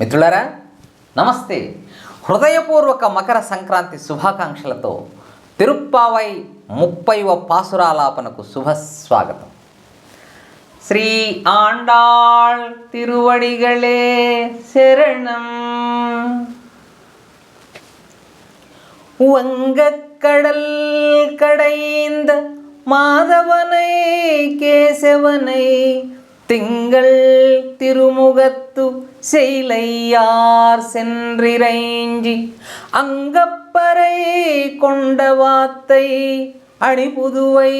మిత్రులారా నమస్తే హృదయపూర్వక మకర సంక్రాంతి శుభాకాంక్షలతో తిరుప్పావై ముప్పైవ పాసురాలాపనకు శుభ స్వాగతం శ్రీ ఆండాళ్ తిరువడిగళే శరణం வங்கக்கடல் கடைந்த மாதவனை கேசவனை திங்கள் திருமுகத்து செய்லையார் சென்றிரைஞ்சி அங்கப்பறை கொண்ட வாத்தை அணிபுதுவை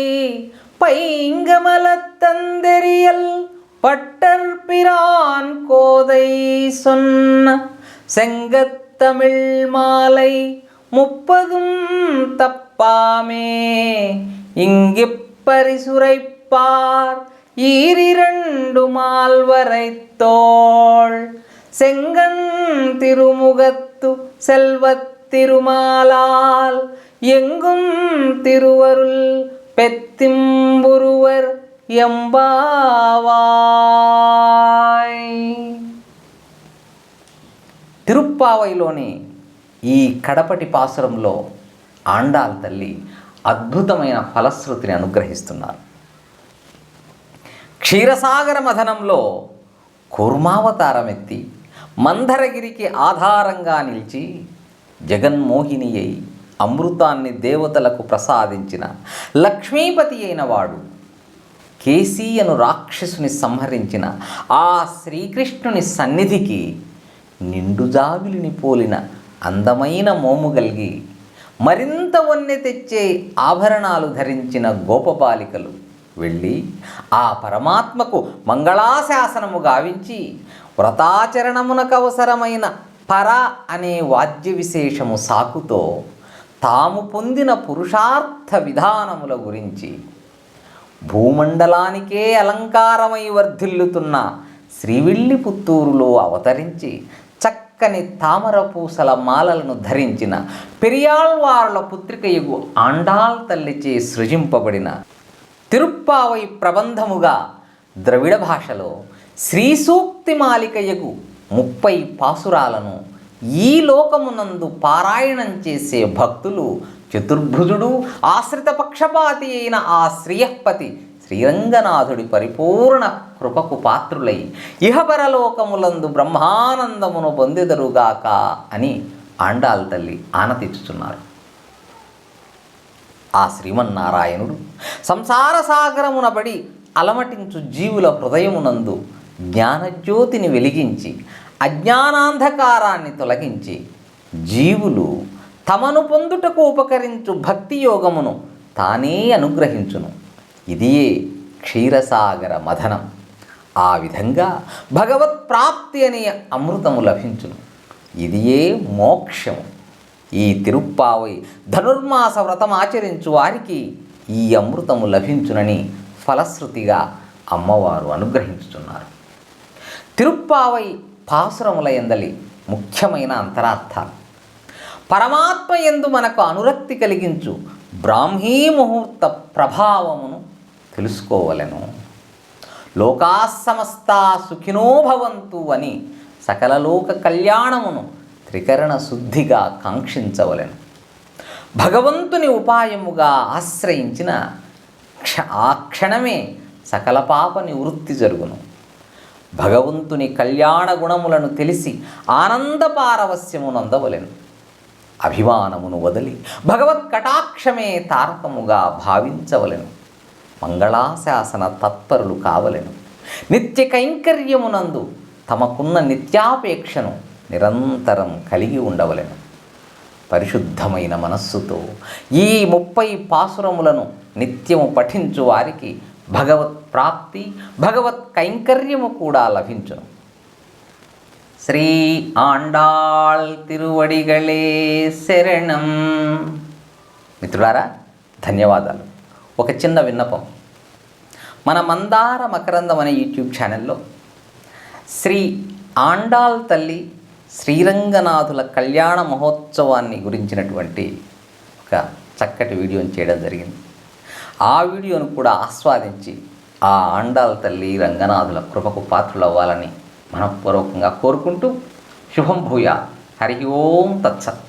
பைங்கமலத்தந்தெரியல் பட்டர் பிரான் கோதை சொன்ன. செங்கத்தமிழ் மாலை முப்பதும் தப்பாமே. இங்கிப்பரிசுரைப்பார் ஈரிரண்டு மால்வரை தோள் செங்கன் திருமுகத்து செல்வத் திருமாலால் எங்கும் திருவருள் பெத்திம்புருவர் எம்பாவாய் తిరుప్పావైలోని ఈ కడపటి పాసురంలో ఆండాల్ తల్లి అద్భుతమైన ఫలశ్రుతిని అనుగ్రహిస్తున్నారు క్షీరసాగర మథనంలో కూర్మావతారమెత్తి మందరగిరికి ఆధారంగా నిలిచి జగన్మోహిని అయి అమృతాన్ని దేవతలకు ప్రసాదించిన లక్ష్మీపతి అయిన వాడు కేసీ అను రాక్షసుని సంహరించిన ఆ శ్రీకృష్ణుని సన్నిధికి నిండుజావిలిని పోలిన అందమైన మోము కలిగి మరింత వన్నె తెచ్చే ఆభరణాలు ధరించిన గోపబాలికలు వెళ్ళి ఆ పరమాత్మకు మంగళాశాసనము గావించి వ్రతాచరణమునకు అవసరమైన పర అనే వాద్య విశేషము సాకుతో తాము పొందిన పురుషార్థ విధానముల గురించి భూమండలానికే అలంకారమై వర్ధిల్లుతున్న శ్రీవిల్లి పుత్తూరులో అవతరించి చక్కని తామర పూసల మాలలను ధరించిన పెరియాళ్వార్ల పుత్రికయుగు ఆండాల్ తల్లిచే సృజింపబడిన తిరుప్పావై ప్రబంధముగా ద్రవిడ భాషలో శ్రీ సూక్తి ముప్పై పాసురాలను ఈ లోకమునందు పారాయణం చేసే భక్తులు చతుర్భుజుడు ఆశ్రిత పక్షపాతి అయిన ఆ శ్రీయపతి శ్రీరంగనాథుడి పరిపూర్ణ కృపకు పాత్రులై ఇహపరలోకములందు బ్రహ్మానందమును పొందెదరుగాక అని ఆండాల్ తల్లి ఆనతిచ్చుచున్నారు ఆ శ్రీమన్నారాయణుడు సంసార సాగరమునబడి అలమటించు జీవుల హృదయమునందు జ్ఞానజ్యోతిని వెలిగించి అజ్ఞానాంధకారాన్ని తొలగించి జీవులు తమను పొందుటకు ఉపకరించు భక్తి యోగమును తానే అనుగ్రహించును. ఇదియే క్షీరసాగర మథనం. ఆ విధంగా భగవత్ ప్రాప్తి అనే అమృతము లభించును. ఇదియే మోక్షము. ఈ తిరుప్పావై ధనుర్మాస వ్రతం ఆచరించు వారికి ఈ అమృతము లభించునని ఫలశ్రుతిగా అమ్మవారు అనుగ్రహించుతున్నారు తిరుప్పావై పాసురముల ఎందలి ముఖ్యమైన అంతరార్థాలు. పరమాత్మ ఎందు మనకు అనురక్తి కలిగించు బ్రాహ్మీ ముహూర్త ప్రభావమును తెలుసుకోవలెను. లోకా సమస్త సుఖినో భవంతు అని సకల లోక కళ్యాణమును త్రికరణ శుద్ధిగా కాంక్షించవలెను. భగవంతుని ఉపాయముగా ఆశ్రయించిన క్ష ఆ క్షణమే సకల పాప నివృత్తి జరుగును. భగవంతుని కళ్యాణ గుణములను తెలిసి ఆనంద పారవస్యమునందవలెను అభిమానమును వదిలి భగవత్ కటాక్షమే తారకముగా భావించవలెను. మంగళాశాసన తత్పరులు కావలెను. నిత్య కైంకర్యమునందు తమకున్న నిత్యాపేక్షను నిరంతరం కలిగి ఉండవలెను. పరిశుద్ధమైన మనస్సుతో ఈ ముప్పై పాసురములను నిత్యము పఠించు వారికి భగవత్ ప్రాప్తి భగవత్ కైంకర్యము కూడా లభించును. శ్రీ ఆండాళ్ తిరువడిగలే శరణం. మిత్రులారా ధన్యవాదాలు. ఒక చిన్న విన్నపం. మన మందార మకరందం అనే యూట్యూబ్ ఛానల్లో శ్రీ ఆండాల్ తల్లి శ్రీరంగనాథుల కళ్యాణ మహోత్సవాన్ని గురించినటువంటి ఒక చక్కటి వీడియోని చేయడం జరిగింది. ఆ వీడియోను కూడా ఆస్వాదించి ఆ అండాల తల్లి రంగనాథుల కృపకు పాత్రలు అవ్వాలని మనపూర్వకంగా కోరుకుంటూ శుభం భూయ హరి ఓం తత్సత్.